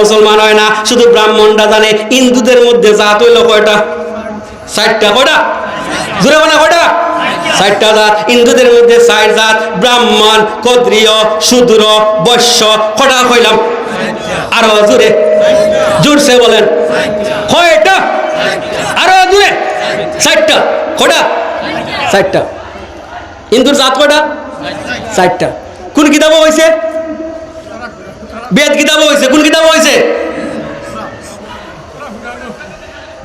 মুসলমান হয় না, শুধু ব্রাহ্মণটা জানে, হিন্দুদের মধ্যে জাত হইল কয়টা? ষাটটা, কয়টা? জুড়ে বলা, কয়টা? ষাটটা জাত, হিন্দুদের মধ্যে ষাট জাত, ব্রাহ্মণ, ক্ষত্রিয়, শূদ্র, বৈশ্য, কটা কইলাম? আরও জুড়ে জুড়ছে বলেন। কয়টা? আরও জুড়ে ষাটটা কটা ষাটটা। হিন্দুর জাত কয়টা? ষাটটা। কোন কিতাব হয়েছে বেদ কিতাব হয়েছে কোন কিতাব হয়েছে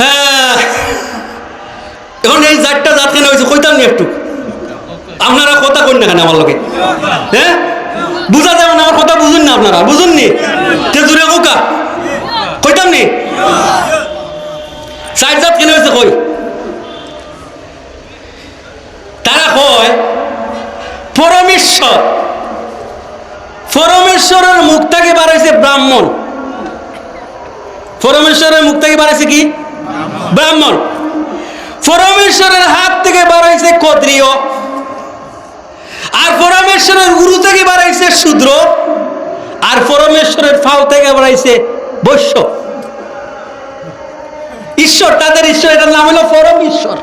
হ্যাঁ। এখন এই চারটা জাত কেন হয়েছে কইতাম নি একটু? আপনারা কথা কই না কেন আমার লোকে হ্যাঁ? বুঝা যাবে আমার কথা বুঝুন না আপনারা? বুঝুন নি? তে জুড়ে কোকা কইতাম নি? চার জাত কেন হয়েছে কই তারা কয় পরমেশ্বর পরমেশ্বরের মুখ থেকে বাড়াইছে ব্রাহ্মণ। পরমেশ্বরের মুখ থেকে বাড়াইছে কি? ব্রাহ্মণ। পরমেশ্বরের হাত থেকে বাড়াইছে ক্ষত্রিয়। আর পরমেশ্বরের গুরু থেকে বাড়াইছে শূদ্র। আর পরমেশ্বরের ফাও থেকে বাড়াইছে বৈশ্য। ঈশ্বর, তাদের ঈশ্বর, এটার নাম হলো পরম ঈশ্বর।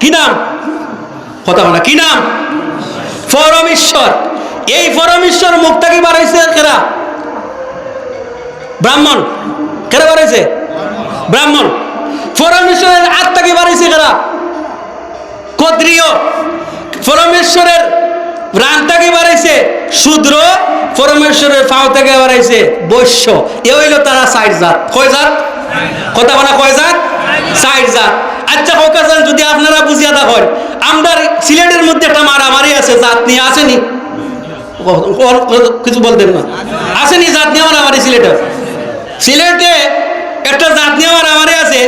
কি নাম? কথা বলা, কি নাম? পরমেশ্বর এই পরমেশ্বর মুখটা কি বাড়াইছে কেরা ব্রাহ্মণ। কেরা বাড়াইছে? ব্রাহ্মণ। পরমেশ্বরের আত্মা কি বাড়াইছে কেরা? ক্ষত্রিয়। পরমেশ্বরের রানটা কি বাড়াইছে? শূদ্র। পরমেশ্বরের ফাও থেকে বাড়াইছে? বৈশ্য। এ হইল তারা সাইড জাত। কয় জাত? কথা বলা কয় জাত? সাইড জাত। আচ্ছা হোকাজান যদি আপনারা বুঝিয়া দেখেন, আমরা সিলেটের মধ্যে একটা মারামারি আছে, জাত নিয়ে আসেনি? কিছু বলতেন না? আসেনি জাত নিয়ে মারামারি সিলেটে সিলেটে একটা জাত নিয়ে মারামারি আছে।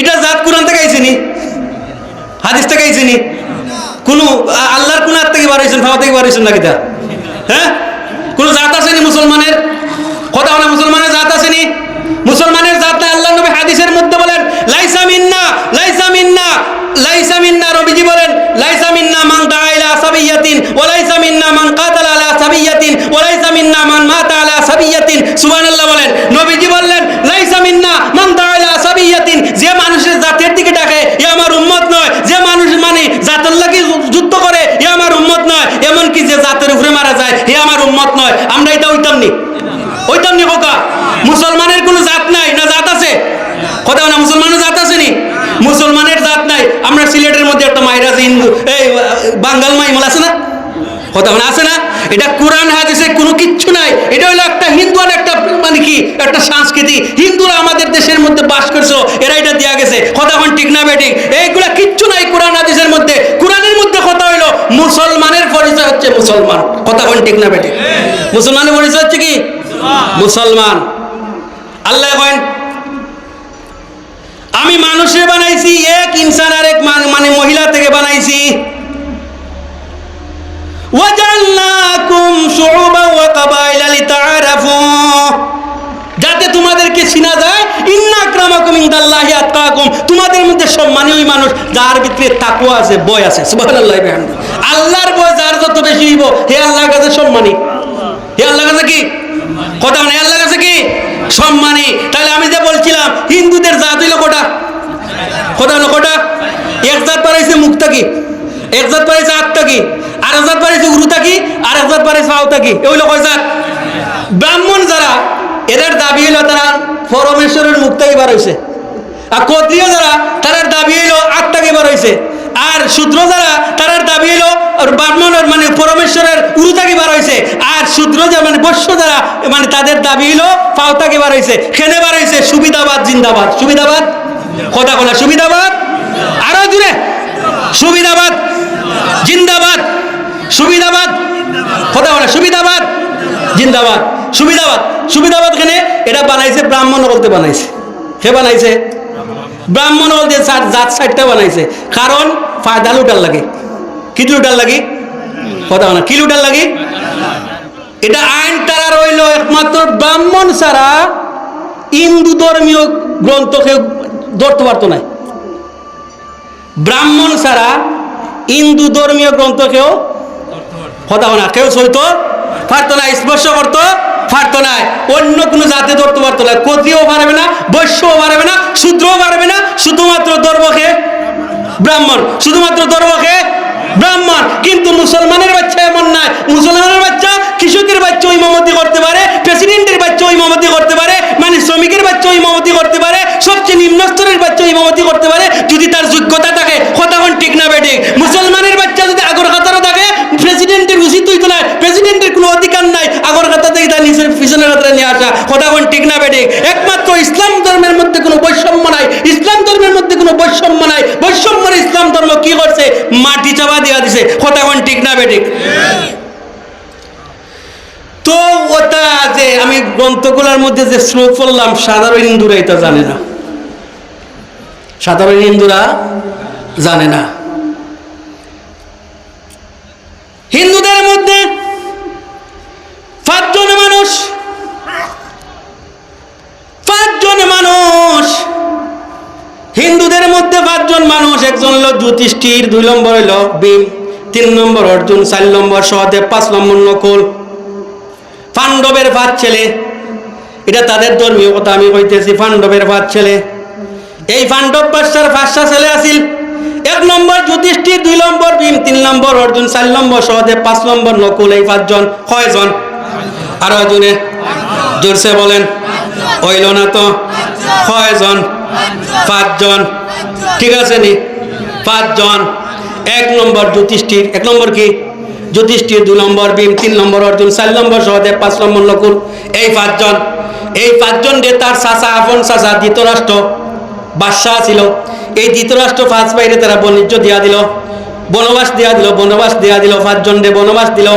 এটা জাত কোরআন থেকে আইসিনি হাদিস থেকে আইসিনি কোনো আল্লাহর কোন হাত থেকে বাড়াইছেন ফাওয়া থেকে বাড়াইছেন নাকি তা? হ্যাঁ? কোন জাত আসেনি মুসলমানের? কথা বলে মুসলমানের জাত আসেনি? মুসলমানের জাত না আল্লাহ নবী হাদিসের মধ্যে বলেন, লাইসা মিন্না লাইসা মিন্না লাইসা মিন্না রবিজি বলেন, লাইসা মিন্না মান দাআ ইলা সাবিয়াতিন ওয়া লাইসা মিন্না মান কাতালা আলা সাবিয়াতিন ওয়া লাইসা মিন্না মান মাতা আলা সাবিয়াতিন সুবহানাল্লাহ বলেন নবীজি বললেন লাইসা মিন্না মান দাআ ইলা সাবিয়াতিন যে মানুষের জাতের দিকে ডাকে এ আমার উম্মত নয় যে মানুষ মানে জাতের লাগি যুদ্ধ করে এ আমার উম্মত নয় এমনকি যে জাতের উপরে মারা যায় এ আমার উম্মত নয় আমরা এটা ওইতাম নি ওইতাম নি বোকা। মুসলমানের কোনো জাত নাই, না জাত আছে? কথা না মুসলমানের জাত আছে নি মুসলমানের জাত নাই। আমরা সিলেটের মধ্যে একটা মাইর আছে, হিন্দু, এই, বাঙ্গাল মাইমল আছে না? কথা আছে না? এটা কোরআন, হাদিসে কোনো কিচ্ছু নাই। এটা হলো একটা হিন্দু আর একটা মানে কি, একটা সংস্কৃতি। হিন্দুরা আমাদের দেশের মধ্যে বাস করছ, এরা এটা দেওয়া গেছে। কথা এখন ঠিক না বেঠিক এইগুলা কিচ্ছু নাই কোরআন, হাদিসের মধ্যে। কোরআনের মধ্যে কথা হইল, মুসলমানের পরিচয় হচ্ছে মুসলমান। কথা এখন ঠিক না বেঠিক মুসলমানের পরিচয় হচ্ছে কি? মুসলমান। আল্লাহ কয়েন আমি মানুষে বানাইছি, এক ইনসান আর এক মানে মহিলা থেকে বানাইছি। যাতে তোমাদেরকে চিনা যায়, ইন্না আক্রামাকুম ইনদাল্লাহি আতকাকুম। তোমাদের মধ্যে সম্মানী ওই মানুষ, যার ভিতরে তাকওয়া আছে বয় আছে। আল্লাহর বয় যার যত বেশি হইব, হে আল্লাহর কাছে সম্মানী হে আল্লাহর কাছে কি কথা মানে কাছে কি? সম্মানী। তাহলে আমি বলছিলাম, হিন্দুদের জাত হইল কোটা? হলো কোটা? এক জাত পারাইছে এক জাত পারাইছে আর এক জাত পারাইছে আর এক জাত পারাইছে কয় জাত? ব্রাহ্মণ যারা, এদের দাবি হইল তারা পরমেশ্বরের থেকে বার হয়েছে আর ক্ষত্রিয় যারা, তাদের দাবি হইল আত্মা থেকে বার হয়েছে আর শূদ্র যারা, তাদের দাবি হইল ব্রাহ্মণের মানে পরমেশ্বরের উরু থেকে বার হয়েছে। আর শূদ্র যে মানে বৈশ্য যারা মানে তাদের দাবি হইল পাও থেকে বার হয়েছে। খেনে বার হয়েছে? সুবিধাবাদ, জিন্দাবাদ। সুবিধাবাদ? কথা বলা সুবিধাবাদ? আরও দূরে সুবিধাবাদ? জিন্দাবাদ? সুবিধাবাদ? কথা বলা সুবিধাবাদ? জিন্দাবাদ? সুবিধাবাদ? সুবিধাবাদ খানে এটা বানাইছে, ব্রাহ্মণ বলতে বানাইছে। কে বানাইছে? ব্রাহ্মণ বলতে জাত সাইডটা বানাইছে। কারণ ফায়দা লুটার লাগে। কি লুটার লাগে? কথা বলা কি লুটার লাগে? এটা আইন তারা রইল একমাত্র ব্রাহ্মণ ছাড়া হিন্দু ধর্মীয় গ্রন্থ কেউ ধরতে পারতো না ব্রাহ্মণ ছাড়া হিন্দু ধর্মীয় গ্রন্থ কেউ কথা না, কেউ সইত পারতো না, স্পর্শ করতো পারতো না, অন্য কোনো জাতি ধরতে পারতো না কতিও পারবে না, বৈশ্যও পারবে না, শূদ্রও পারবে না, শুধুমাত্র ধর্মকে ব্রাহ্মণ, শুধুমাত্র ধর্মকে ব্রাহ্মণ। কিন্তু মুসলমানের বাচ্চা এমন নয়। মুসলমানের বাচ্চা কৃষকের বাচ্চা ইমামতি করতে পারে প্রেসিডেন্টের বাচ্চা ইমামতি করতে পারে মানে শ্রমিকের বাচ্চা ইমামতি করতে পারে, সবচেয়ে নিম্ন স্তরের বাচ্চা ইমামতি করতে পারে, যদি তার যোগ্যতা থাকে। কতক্ষণ ঠিক না বেঠিক? মুসলমানের বাচ্চা যদি আগর কাতারও থাকে প্রেসিডেন্টের উচিত হইতো না প্রেসিডেন্টের কোনো অধিকার নাই আগর কাতা থেকে পিছনের কাতারে নিয়ে আসা কতক্ষণ ঠিক না বেঠিক। একমাত্র ইসলাম ধর্মের মধ্যে কোনো বৈষম্য নাই। ইসলাম ধর্মের মধ্যে কোনো বৈষম্য নাই। বৈষম্যের ইসলাম ধর্ম কি করছে? মাটি চাপা দিয়া দিছে। কতক্ষণ ঠিক না বেঠিক। তো ওটা যে আমি গ্রন্থগুলোর মধ্যে যে শ্লোক পড়লাম, সাধারণ হিন্দুরা এটা জানে না। সাধারণ হিন্দুরা জানে না হিন্দুদের মধ্যে পাঁচজন মানুষ পাঁচজন মানুষ হিন্দুদের মধ্যে পাঁচজন মানুষ একজন হলো জ্যোতিষ্ঠির দুই নম্বর হলো ভীম, তিন নম্বর অর্জুন, চার নম্বর সহদেব, পাঁচ নম্বর নকল। পাণ্ডবের ভাত ছেলে। এটা তাদের ধর্মীয় কথা, আমি কইতেছি পাণ্ডবের ভাত ছেলে। এই পাণ্ডব বাদশার পাঁচটা ছেলে আছিল। এক নম্বর যুধিষ্ঠির দুই নম্বর ভীম, তিন নম্বর অর্জুন, চার নম্বর সহদেব, পাঁচ নম্বর নকুল, এই পাঁচজন কয়জন? আরও জনে জোরসে বলেন। হইল না তো? কয়জন? পাঁচজন। ঠিক আছে নি? পাঁচজন, এক নম্বর জ্যোতিষ্ঠির, এক নম্বর কি? যুধিষ্ঠির দুই নম্বর, ভীম তিন নম্বর, অর্জুন চার নম্বর, সহদেব পাঁচ নম্বর, নকুল। এই পাঁচজন এই পাঁচজন যে তার চাচা, আপন চাচা, ধৃতরাষ্ট্র বাদশাহ ছিল। এই ধৃতরাষ্ট্র পাঁচ বাইরে তারা বাণিজ্য দিয়া দিল, বনবাস দিয়া দিল, বনবাস দিয়া দিল, পাঁচজন দে বনবাস দিল।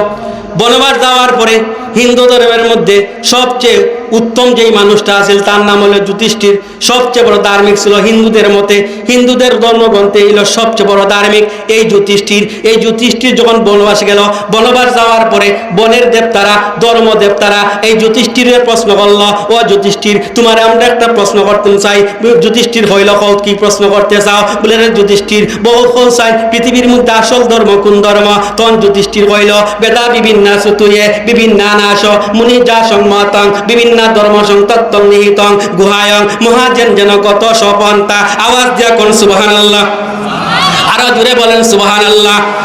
বনবাস যাওয়ার পরে হিন্দু ধর্মের মধ্যে সবচেয়ে উত্তম যেই মানুষটা আছিল, তার নাম হলো যুধিষ্ঠির। সবচেয়ে বড় ধার্মিক ছিল হিন্দুদের মতে। হিন্দুদের ধর্মগ্রন্থে এল সবচেয়ে বড় ধার্মিক, এই যুধিষ্ঠির। এই যুধিষ্ঠির যখন বনবাস গেল, বনবাস যাওয়ার পরে বনের দেবতারা ধর্ম দেবতারা এই যুধিষ্ঠিরের প্রশ্ন করল, ও যুধিষ্ঠির, তোমার আমরা একটা প্রশ্ন করতে চাই। যুধিষ্ঠির হইল কৌ কি প্রশ্ন করতে চাও? বলে যুধিষ্ঠির, বহু কৌ চাই, পৃথিবীর মধ্যে আসল ধর্ম কোন ধর্ম? তখন যুধিষ্ঠির হইল বেদা বিভিন্ন সুতুয়ে বিভিন্ন নাশ মুনি যা সংমতং বিভিন্ন ধর্ম সংতত্তং নিহিতং গুহায়ং মহাজেন যেন কত সপন্তা আওয়াজ দিয়া কোন সুবহানাল্লাহ? আরও জুড়ে বলেন সুবাহ বেদা বিভিন্ন সুতুয়ে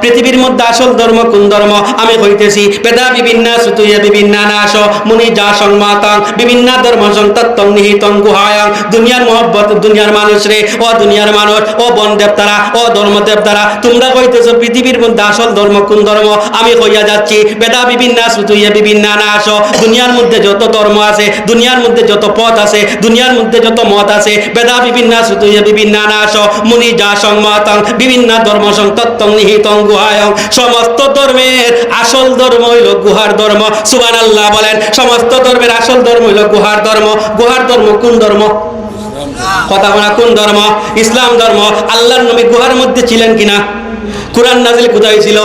পৃথিবীর ধর্ম কোন ধর্ম? আমি কইতেছি বেদা বিভিন্ন বিভিন্ন ধর্ম গুহায়ং। দুনিয়ার মহব্বত, দুনিয়ার মানুষ রে, ও দুনিয়ার মানুষ, ও বন দেবতারা ও ধর্ম দেবতারা তোমরা কইতেছ পৃথিবীর মধ্যে আসল ধর্ম ধর্ম? আমি কইয়া যাচ্ছি বেদা বিভিন্ন সুতুয়ে বিভিন্ন নাশ দুনিয়ার মধ্যে যত ধর্ম আছে, দুনিয়ার মধ্যে যত পথ আছে, দুনিয়ার মধ্যে যত মত আছে, বেদা বিভিন্ন বিভিন্ন নাশ মুনি যা সংমতং বিভিন্ন ধর্ম সংতত্তং নিহিতং গুহায়ং। সমস্ত ধর্মের আসল ধর্ম হইল গুহার ধর্ম। সুবান আল্লাহ বলেন, সমস্ত ধর্মের আসল ধর্ম হইল গুহার ধর্ম। গুহার ধর্ম কোন ধর্ম? কথা বলা কোন ধর্ম? ইসলাম ধর্ম। আল্লাহর নবী গুহার মধ্যে ছিলেন কিনা? কোরআন নাজিল কোথায় ছিল?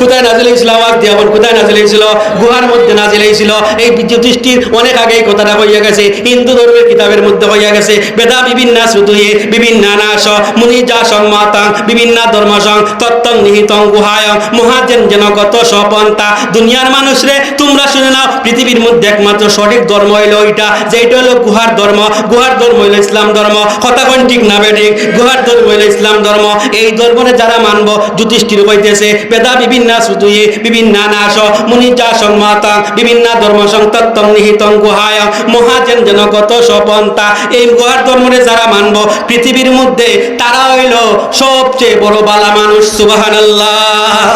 কোথায় নাজিল হয়েছিল আওয়াজ দিয়ে বল, কোথায় নাজিল হয়েছিল? গুহার মধ্যে নাজিল হয়েছিল। এই জ্যোতিষটির অনেক আগে এই কথাটা হইয়া গেছে। হিন্দু ধর্মের কিতাবের মধ্যে হইয়া গেছে। বেদা বিভিন্ন সুতুয়ে বিভিন্ন নাশ মুনি যা সংমাতাং, বিভিন্ন ধর্ম সং তত্ত্বং নিহিতং গুহায়ং। মহাজেন যেন কত সপন্তা দুনিয়ার মানুষ রে তোমরা শুনে নাও, পৃথিবীর মধ্যে একমাত্র সঠিক ধর্ম হইল ওইটা যেটা হলো গুহার ধর্ম। গুহার ধর্ম হইল ইসলাম ধর্ম। কথা কোন ঠিক না বেঠিক? গুহার ধর্ম হইল ইসলাম ধর্ম। এই ধর্মরে যারা মানব, যুধিষ্ঠির হইতেছে বেদা বিভিন্ন সুতুয়ে বিভিন্ন নাশ মুনি যা সংমাতাং বিভিন্ন ধর্ম সংতত্তং নিহিতং গুহায়, মহাজেন জনগত সপন্তা এই গুহার ধর্মরে যারা মানব, পৃথিবীর মধ্যে তারা হইল সবচেয়ে বড় বালা মানুষ, সুবহানাল্লাহ।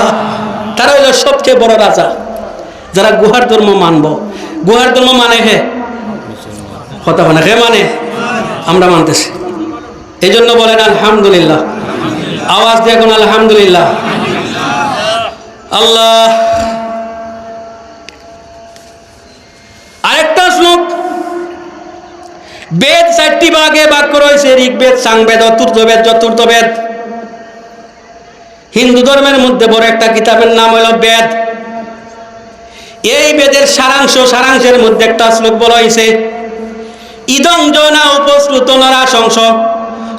তারা হইল সবচেয়ে বড় রাজা। যারা গুহার ধর্ম মানব, গুহার ধর্ম মানে হে? কথা মানে হে মানে? আমরা মানতেছি। এই জন্য বলেন আলহামদুলিল্লাহ। আওয়াজ দিয়ে এখন আলহামদুলিল্লাহ। আল্লাহ। আরেকটা শ্লোক। বেদ চারটি ভাগে করা হয়েছে, ঋগ্বেদ, সাংবেদ অতুর্থবেদ চতুর্থবেদ। হিন্দু ধর্মের মধ্যে বড় একটা কিতাবের নাম হলো বেদ। এই বেদের সারাংশ, সারাংশের মধ্যে একটা শ্লোক বলা হয়েছে, ইদং জনা উপশ্রুত নরা সংস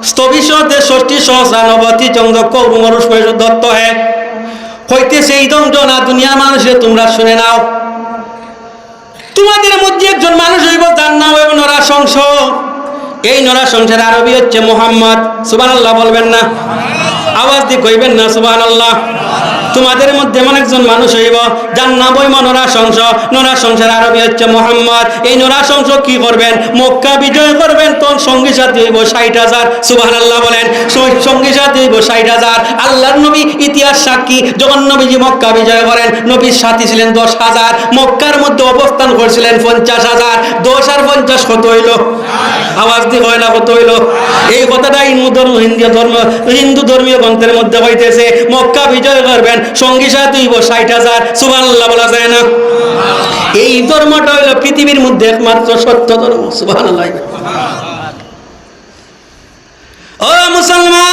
স্থবিষতে ষষ্ঠী সহসা নবতী চন্দ্র কৌরুমরুষ দত্ত হইতেছে দ্বন্দ্ব না দুনিয়ার মানুষের, তোমরা শুনে নাও। তোমাদের মধ্যে একজন মানুষ হইব তার নাম হইব নরা সংস এই নরা আরবি হচ্ছে মোহাম্মদ। সুবান আল্লাহ বলবেন না? আওয়াজ দিয়ে কইবেন না সুবান আল্লাহ তোমাদের মধ্যে এমন একজন মানুষ হইব সুবাহ মক্কার মধ্যে অবস্থান করছিলেন পঞ্চাশ হাজার। দশ আর পঞ্চাশ কত হইল? আওয়াজ দিয়ে হয় না, কত হইল? এই কথাটা হিন্দু ধর্ম হিন্দু ধর্ম, হিন্দু ধর্মীয় গ্রন্থের মধ্যে হইতেছে। মক্কা বিজয় করবেন, সঙ্গী সাথী ষাট হাজার। সুবান আল্লাহ বলা যায় না। এই ধর্মটা হইল পৃথিবীর মধ্যে একমাত্র সত্য ধর্ম সুবাহ ও মুসলমান!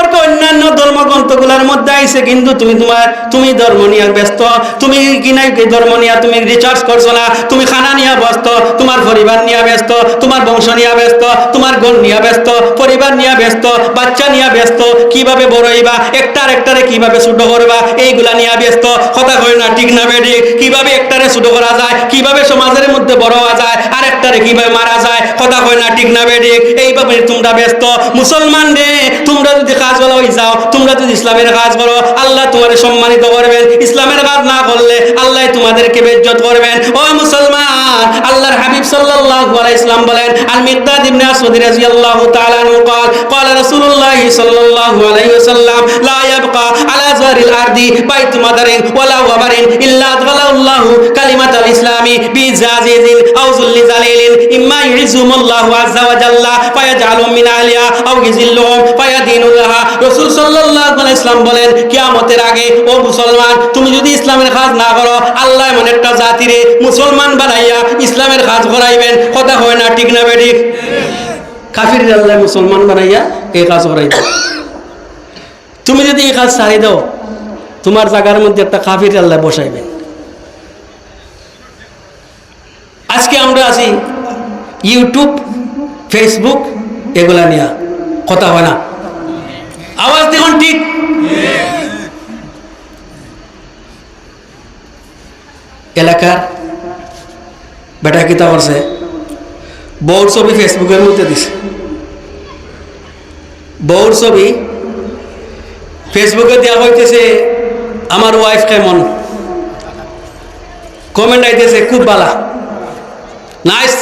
সম্পর্কে অন্যান্য ধর্মগ্রন্থগুলোর মধ্যে আইছে, কিন্তু তুমি তোমার, তুমি ধর্ম নিয়ে ব্যস্ত। তুমি কি নাই কি ধর্ম নিয়ে তুমি রিচার্জ করছ না? তুমি খানা নিয়ে ব্যস্ত, তোমার পরিবার নিয়ে ব্যস্ত, তোমার বংশ নিয়ে ব্যস্ত, তোমার গোল নিয়ে ব্যস্ত, পরিবার নিয়ে ব্যস্ত, বাচ্চা নিয়ে ব্যস্ত, কীভাবে বড় হইবা, একটার একটারে কীভাবে ছোট করবা, এইগুলা নিয়ে ব্যস্ত। কথা কই না, ঠিক না বেডি কীভাবে একটারে ছোট করা যায়? কীভাবে সমাজের মধ্যে বড় হওয়া যায়? আর একটারে কীভাবে মারা যায়? কথা কই না, ঠিক না বেডি এইভাবে তোমরা ব্যস্ত। মুসলমান রে, তোমরা যদি কাজ বলো হয়ে যাও তোমরা যদি ইসলামের কাজ করো আল্লাহ তোমাদের সম্মানিত করবেন ইসলামের কাজ না করলে আল্লাহ তোমাদেরকে বেজ্জত করবেন ও মুসলমান আল্লাহর হাবিব সাল্লাল্লাহু আলাইহি ইসলাম বলেন আল মিকদাদ ইবনে আসওয়াদ রাদিয়াল্লাহু তাআলা আনহু قال قال رسول الله صلى الله عليه وسلم لا يبقى على ظهر الارض بيت مدر ولا وبر الا ادخله الله كلمه الاسلام بعزاز او ذل ذليل মিনজিলিন ইম্মা ইউহিজুমুল্লাহু আযজা ওয়া জাল্লা ফায়াজআলু মিন আলিয়া আও ইযিল্লুহুম ফায়াদিনুলাহা রাসূল সাল্লাল্লাহু আলাইহি ওয়াসাল্লাম বলেন, কিয়ামতের আগে, ও মুসলমান, তুমি যদি ইসলামের কাজ না করো, আল্লাহ এমন একটা জাতিরে মুসলমান বানাইয়া ইসলামের কাজ করাইবেন। কথা হয় না ঠিক না বেঠিক? কাফির আল্লাহ মুসলমান বানাইয়া এই কাজ করাইবে তুমি যদি এই কাজ ছাড়ি দাও, তোমার জায়গার মধ্যে একটা কাফির আল্লাহ বসাইবেন। আজকে আমরা আছি ইউটিউব, ফেসবুক, এগুলা নিয়ে কথা হয় না। আওয়াজ দেখুন ঠিক। এলাকার বেটা কিতা করছে? বউর ছবি ফেসবুকের মধ্যে দিছে। বউর ছবি ফেসবুকে দেওয়া হইতেছে আমার ওয়াইফ কেমন কমেন্ট আইতেছে, খুব বালা। নাইস